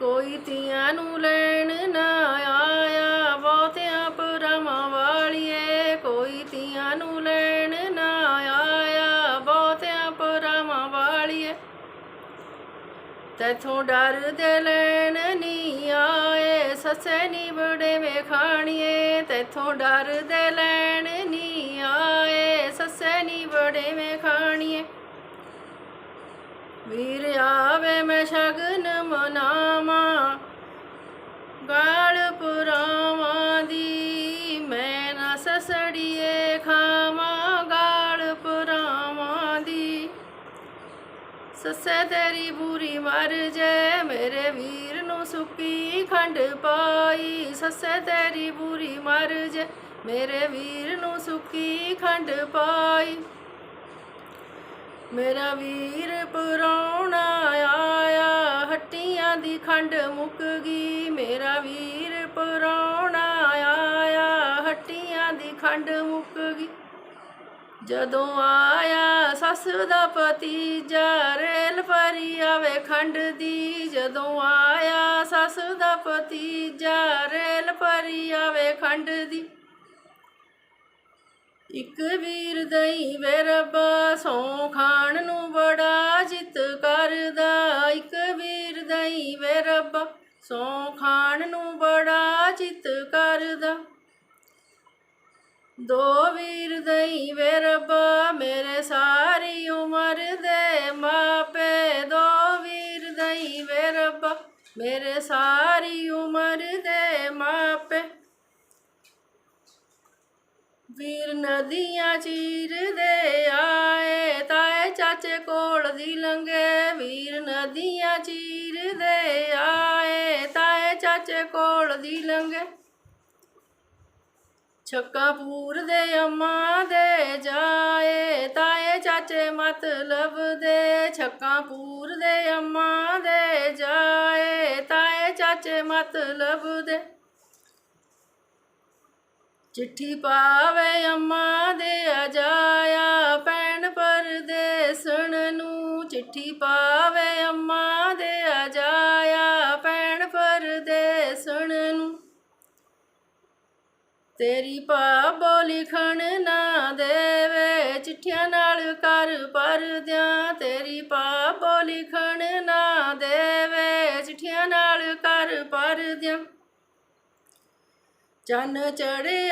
ਕੋਈ ਤੀਆਂ ਨੂੰ ਲੈਣ ਨਾ ਆਇਆ, ਬਹੁਤਿਆਂ ਪਰਮਾਂ ਵਾਲੀਏ। ਕੋਈ ਤੀਆਂ ਨੂੰ ਲੈਣ ਨਾ ਆਇਆ, ਬਹੁਤਿਆਂ ਪਰਮਾਂ ਵਾਲੀਏ। ਤੈਥੋਂ ਡਰਦੇ ਲੈਣ ਨਹੀਂ ਆਏ, ਸੱਸੇ ਨੀ ਬੜੇ ਵੇਖਾਣੀਏ। ਤੈਥੋਂ ਡਰਦੇ ਲੈਣ ਨਹੀਂ ਆਏ, ਸੱਸੇ ਨੀ ਬੜੇ ਵੇਖਾਣੀਏ। ਵੀਰ ਆਵੇ ਮੈਂ ਸ਼ਗਨ ਮਨਾ ਗਾਲ ਪੁਰਾਵਾਂ ਦੀ, ਮੈਂ ਨਾ ਸਸੜੀਏ ਖਾਵਾਂ ਗਾਲ ਪੁਰਾਵਾਂ ਦੀ। ਸੱਸੇ ਤੇਰੀ ਬੂਰੀ ਮਰ ਜੇ, ਮੇਰੇ ਵੀਰ ਨੂੰ ਸੁੱਕੀ ਖੰਡ ਪਾਈ। ਸੱਸੇ ਤੇਰੀ ਬੂਰੀ ਮਰ ਜੇ, ਮੇਰੇ ਵੀਰ ਨੂੰ ਸੁੱਕੀ ਖੰਡ ਪਾਈ। ਮੇਰਾ ਵੀਰ ਪਰੌਣਾ ਆਇਆ, ਹੱਟੀਆਂ ਦੀ ਖੰਡ ਮੁੱਕ ਗਈ। ਹੱਟੀਆਂ ਖੰਡ ਮੁੱਕ ਗਈ। ਜਦੋਂ ਆਇਆ ਸੱਸ ਦਾ ਭਤੀਜਾ ਰੇਲ ਪਰੀ ਆਵੇ ਖੰਡ ਦੀ। ਜਦੋਂ ਆਇਆ ਸੱਸ ਦਾ ਭਤੀਜਾ ਰੇਲ ਪਰੀ ਆਵੇ ਖੰਡ ਦੀ। ਇੱਕ ਵੀਰ ਦਈ ਵੇ ਰੱਬਾ ਸੌ ਖਾਣ ਨੂੰ ਬੜਾ ਜਿੱਤ ਕਰਦਾ। ਇੱਕ ਵੀਰ ਦਈ ਵੇ ਰੱਬਾ ਸੌ ਖਾਣ ਨੂੰ ਬੜਾ ਜਿਤ ਕਰਦਾ। ਦੋ ਵੀਰ ਦਈ ਵੇ ਰੱਬਾ, ਮੇਰੇ ਸਾਰੀ ਉਮਰ ਦੇ ਮਾਪੇ। ਦੋ ਵੀਰ ਦਈ ਵੇ ਰੱਬਾ, ਮੇਰੇ ਸਾਰੀ ਉਮਰ ਦੇ ਮਾਪੇ। ਵੀਰ ਨਦੀਆਂ ਚੀਰਦੇ ਆਏ, ਤਾਏ ਚਾਚੇ ਕੋਲ ਦੀ ਲੰਗੇ ਵੀਰ ਨਦੀਆਂ ਚੀਰਦੇ ਆਏ, ਤਾਏ ਚਾਚੇ ਕੋਲ ਦੀ ਲੰਗੇ ਛੱਕਾ ਦੇ ਅੰਮਾ ਦੇ ਜਾਏ, ਤਾਏ ਚਾਚੇ ਮਤਲਬ ਦੇ ਛੱਕਾ ਦੇ ਅੰਮਾ ਦੇ ਜਾਏ, ਤਾਏ ਚਾਚੇ ਮਤਲਬ ਦੇ। ਚਿੱਠੀ ਪਾਵੇ ਅੰਮਾ ਦੇ ਆ ਜਾਇਆ ਪੈਣ ਪਰਦੇਸਣ ਨੂੰ ਚਿੱਠੀ ਪਾਵੇ ਅੰਮਾ ਤੇਰੀ ਪਾਬੋ ਲਿਖਣ ਨਾ ਦੇਵੇ, ਚਿੱਠੀਆਂ ਨਾਲ ਕਰ ਪਰਦਿਆਂ ਤੇਰੀ ਪਾਬੋ ਲਿਖਣ ਨਾ ਦੇਵੇ, ਚਿੱਠੀਆਂ ਨਾਲ ਕਰ ਪਰਦਿਆਂ ਚੰਨ ਚੜਿਆ